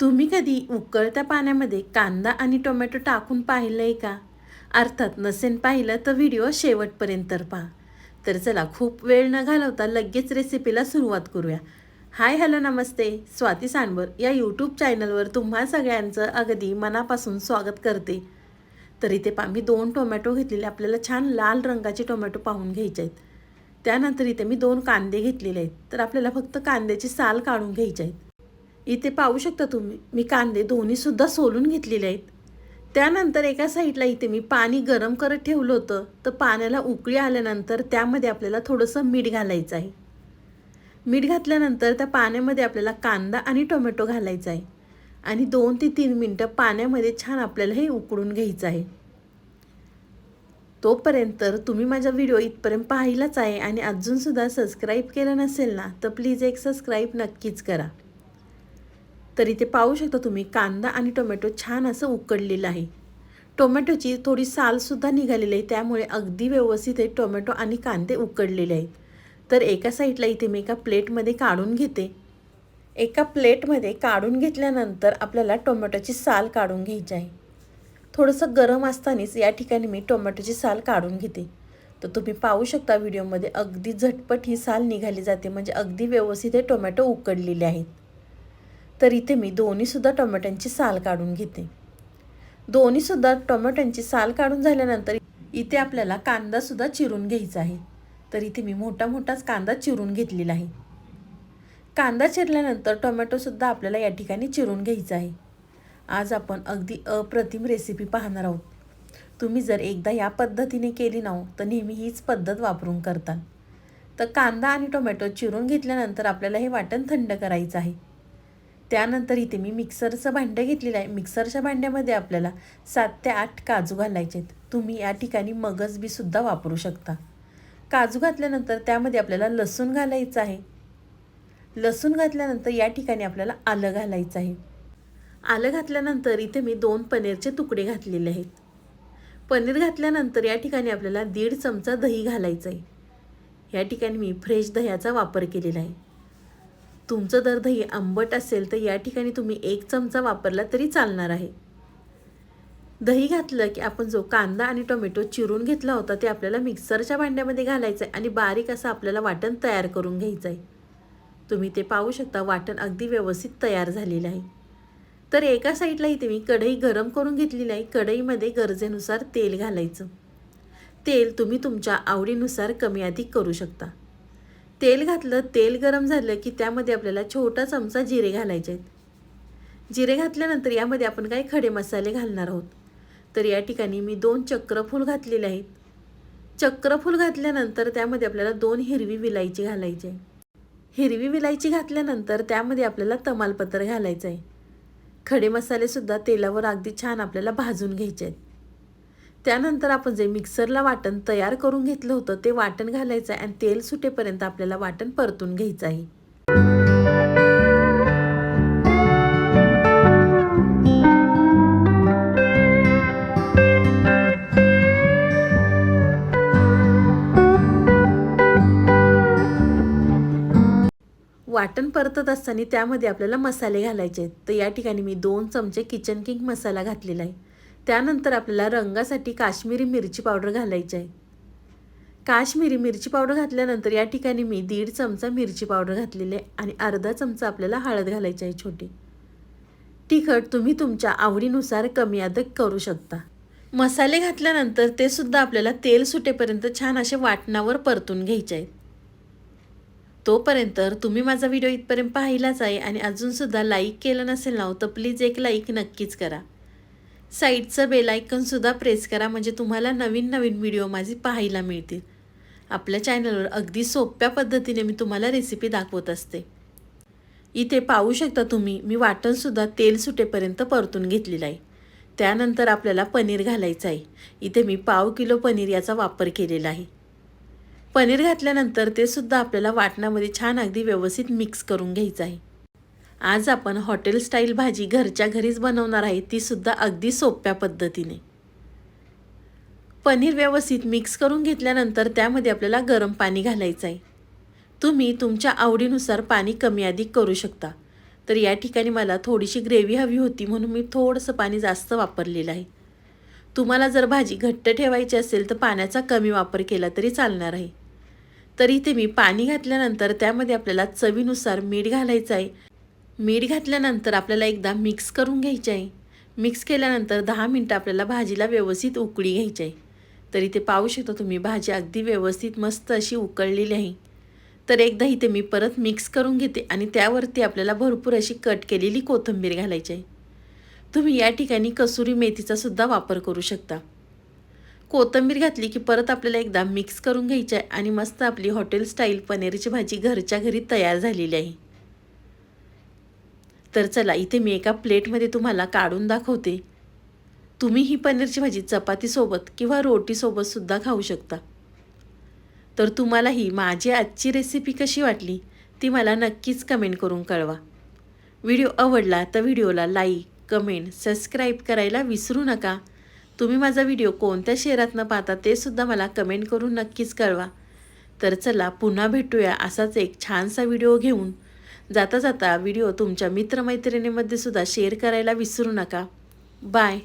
तुम्ही कधी उकळत्या पाण्यामध्ये कांदा आणि टोमॅटो टाकून पाहिलं आहे का? अर्थात नसेन पाहिलं तर व्हिडिओ शेवटपर्यंत तर पहा. तर चला खूप वेळ न घालवता लगेच रेसिपीला सुरुवात करूया. हाय हॅलो नमस्ते. स्वाती सांडवर या यूट्यूब चॅनलवर तुम्हा सगळ्यांचं अगदी मनापासून स्वागत करते. तर इथे पा मी दोन टोमॅटो घेतलेले. आपल्याला छान लाल रंगाचे टोमॅटो पाहून घ्यायचे आहेत. त्यानंतर इथे मी दोन कांदे घेतलेले आहेत. तर आपल्याला फक्त कांद्याची साल काढून घ्यायचे आहेत. इथे पाहू शकता तुम्ही मी कांदे दोन्हीसुद्धा सोलून घेतलेले आहेत. त्यानंतर एका साईडला इथे मी पाणी गरम करत ठेवलं होतं तर पाण्याला उकळी आल्यानंतर त्यामध्ये आपल्याला थोडंसं मीठ घालायचं आहे. मीठ घातल्यानंतर त्या पाण्यामध्ये आपल्याला कांदा आणि टोमॅटो घालायचा आहे. आणि दोन ते तीन मिनटं पाण्यामध्ये छान आपल्याला हे उकळून घ्यायचं आहे. तोपर्यंत तुम्ही माझा व्हिडिओ इथपर्यंत पाहिलाच आहे आणि अजूनसुद्धा सबस्क्राईब केलं नसेल ना तर प्लीज एक सबस्क्राईब नक्कीच करा. तर इथे पाहू शकता तुम्ही कांदा आणि टोमॅटो छान असं उकडलेलं आहे. टोमॅटोची थोडी सालसुद्धा निघालेली आहे त्यामुळे अगदी व्यवस्थित हे टोमॅटो आणि कांदे उकडलेले आहेत तर एका साईडला इथे मी एका प्लेटमध्ये काढून घेते. एका प्लेटमध्ये काढून घेतल्यानंतर आपल्याला टोमॅटोची साल काढून घ्यायची आहे. थोडंसं गरम असतानाच या ठिकाणी मी टोमॅटोची साल काढून घेते. तर तुम्ही पाहू शकता व्हिडिओमध्ये अगदी झटपट ही साल निघाली जाते म्हणजे अगदी व्यवस्थित हे टोमॅटो उकडलेले आहेत. तर इथे मी दोन्हीसुद्धा टोमॅटोंची साल काढून घेते. दोन्हीसुद्धा टोमॅटोंची साल काढून झाल्यानंतर इथे आपल्याला कांदासुद्धा चिरून घ्यायचा आहे. तर इथे मी मोठा मोठाच कांदा चिरून घेतलेला आहे. कांदा चिरल्यानंतर टोमॅटोसुद्धा आपल्याला या ठिकाणी चिरून घ्यायचा आहे. आज आपण अगदी अप्रतिम रेसिपी पाहणार आहोत. तुम्ही जर एकदा या पद्धतीने केली ना हो, तर नेहमी हीच पद्धत वापरून करताल. तर कांदा आणि टोमॅटो चिरून घेतल्यानंतर आपल्याला हे वाटण थंड करायचं आहे. त्यानंतर इथे मी मिक्सरचं भांडं घेतलेलं आहे. मिक्सरच्या भांड्यामध्ये आपल्याला सात ते आठ काजू घालायचे आहेत. तुम्ही या ठिकाणी मगज बीसुद्धा वापरू शकता. काजू घातल्यानंतर त्यामध्ये आपल्याला लसूण घालायचं आहे. लसूण घातल्यानंतर या ठिकाणी आपल्याला आलं घालायचं आहे. आलं घातल्यानंतर इथे मी दोन पनीरचे तुकडे घातलेले आहेत. पनीर घातल्यानंतर या ठिकाणी आपल्याला दीड चमचा दही घालायचं आहे. या ठिकाणी मी फ्रेश दह्याचा वापर केलेला आहे. तुमचं जर दही आंबट असेल तर या ठिकाणी तुम्ही एक चमचा वापरला तरी चालणार आहे. दही घातलं की आपण जो कांदा आणि टोमॅटो चिरून घेतला होता ते आपल्याला मिक्सरच्या भांड्यामध्ये घालायचं आहे आणि बारीक असं आपल्याला वाटण तयार करून घ्यायचं आहे. तुम्ही ते पाहू शकता वाटण अगदी व्यवस्थित तयार झालेलं आहे. तर एका साईडला इथे मी कढई गरम करून घेतलेली आहे. कढईमध्ये गरजेनुसार तेल घालायचं. तेल तुम्ही तुमच्या आवडीनुसार कमी अधिक करू शकता. तेल घातलं तेल गरम झालं की त्यामध्ये आपल्याला छोटा चमचा जिरे घालायचे आहेत. जिरे घातल्यानंतर यामध्ये आपण काही खडे मसाले घालणार आहोत? तर या ठिकाणी मी दोन चक्रफूल घातलेले आहेत. चक्रफूल घातल्यानंतर त्यामध्ये आपल्याला दोन हिरवी विलायची घालायची आहे. हिरवी विलायची घातल्यानंतर त्यामध्ये आपल्याला तमालपत्र घालायचं आहे. खडे मसालेसुद्धा तेलावर अगदी छान आपल्याला भाजून घ्यायचे आहेत. त्यानंतर आपण जे मिक्सरला वाटण तयार करून घेतलं होतं ते वाटण घालायचं आहे आणि तेल सुटेपर्यंत आपल्याला वाटण परतून घ्यायचं आहे. वाटण परतत असताना त्यामध्ये आपल्याला मसाले घालायचे आहेत. तर या ठिकाणी मी दोन चमचे किचन किंग मसाला घातलेला आहे. त्यानंतर आपल्याला रंगासाठी काश्मीरी मिरची पावडर घालायची आहे. काश्मीरी मिरची पावडर घातल्यानंतर या ठिकाणी मी दीड चमचा मिरची पावडर घातलेली आहे आणि अर्धा चमचा आपल्याला हळद घालायची आहे छोटी. तिखट तुम्ही तुमच्या आवडीनुसार कमी अधिक करू शकता. मसाले घातल्यानंतर ते सुद्धा आपल्याला तेल सुटेपर्यंत छान असे वाटणावर परतून घ्यायचे आहेत. तोपर्यंत तुम्ही माझा व्हिडिओ इथपर्यंत पाहिलाच आहे आणि अजूनसुद्धा लाईक केलं नसेल ना हो, तर प्लीज एक लाईक नक्कीच करा. साईडचं बेलायकनसुद्धा प्रेस करा म्हणजे तुम्हाला नवीन नवीन व्हिडिओ माझी पाहायला मिळतील. आपल्या चॅनलवर अगदी सोप्या पद्धतीने मी तुम्हाला रेसिपी दाखवत असते. इथे पाहू शकता तुम्ही मी वाटणसुद्धा तेल सुटेपर्यंत परतून घेतलेलं आहे. त्यानंतर आपल्याला पनीर घालायचं आहे. इथे मी पाव किलो पनीर याचा वापर केलेला आहे. पनीर घातल्यानंतर ते सुद्धा आपल्याला वाटणामध्ये छान अगदी व्यवस्थित मिक्स करून घ्यायचं आहे. आज आपण हॉटेल स्टाईल भाजी घरच्या घरीच बनवणार आहे ती सुद्धा अगदी सोप्या पद्धतीने. पनीर व्यवस्थित मिक्स करून घेतल्यानंतर त्यामध्ये आपल्याला गरम पाणी घालायचं आहे. तुम्ही तुमच्या आवडीनुसार पाणी कमी अधिक करू शकता. तर या ठिकाणी मला थोडीशी ग्रेव्ही हवी होती म्हणून मी थोडंसं पाणी जास्त वापरलेलं आहे. तुम्हाला जर भाजी घट्ट ठेवायची असेल तर पाण्याचा कमी वापर केला तरी चालणार आहे. तर इथे मी पाणी घातल्यानंतर त्यामध्ये आपल्याला चवीनुसार मीठ घालायचं आहे. मीठ घातल्यानंतर आपल्याला एकदा मिक्स करून घ्यायचे आहे. मिक्स केल्यानंतर दहा मिनटं आपल्याला भाजीला व्यवस्थित उकळी घ्यायची आहे. तर इथे पाहू शकता तुम्ही भाजी अगदी व्यवस्थित मस्त अशी उकळलेली आहे. तर एकदा इथे मी परत मिक्स करून घेते आणि त्यावरती आपल्याला भरपूर अशी कट केलेली कोथिंबीर घालायची आहे. तुम्ही या ठिकाणी कसुरी मेथीचा सुद्धा वापर करू शकता. कोथिंबीर घातली की परत आपल्याला एकदा मिक्स करून घ्यायची आहे आणि मस्त आपली हॉटेल स्टाईल पनीरची भाजी घरच्या घरी तयार झालेली आहे. तर चला इथे मी एका प्लेटमध्ये तुम्हाला काढून दाखवते. तुम्ही ही पनीरची भाजी चपातीसोबत किंवा रोटीसोबतसुद्धा खाऊ शकता. तर तुम्हाला ही माझी आजची रेसिपी कशी वाटली ती मला नक्कीच कमेंट करून कळवा. व्हिडिओ आवडला तर व्हिडिओला लाईक कमेंट सबस्क्राईब करायला विसरू नका. तुम्ही माझा व्हिडिओ कोणत्या शहरातनं पाहता ते सुद्धा मला कमेंट करून नक्कीच कळवा. तर चला पुन्हा भेटूया असाच एक छानसा व्हिडिओ घेऊन. जाता जाता व्हिडिओ तुमच्या मित्रमैत्रिणीमध्ये सुद्धा शेअर करायला विसरू नका. बाय.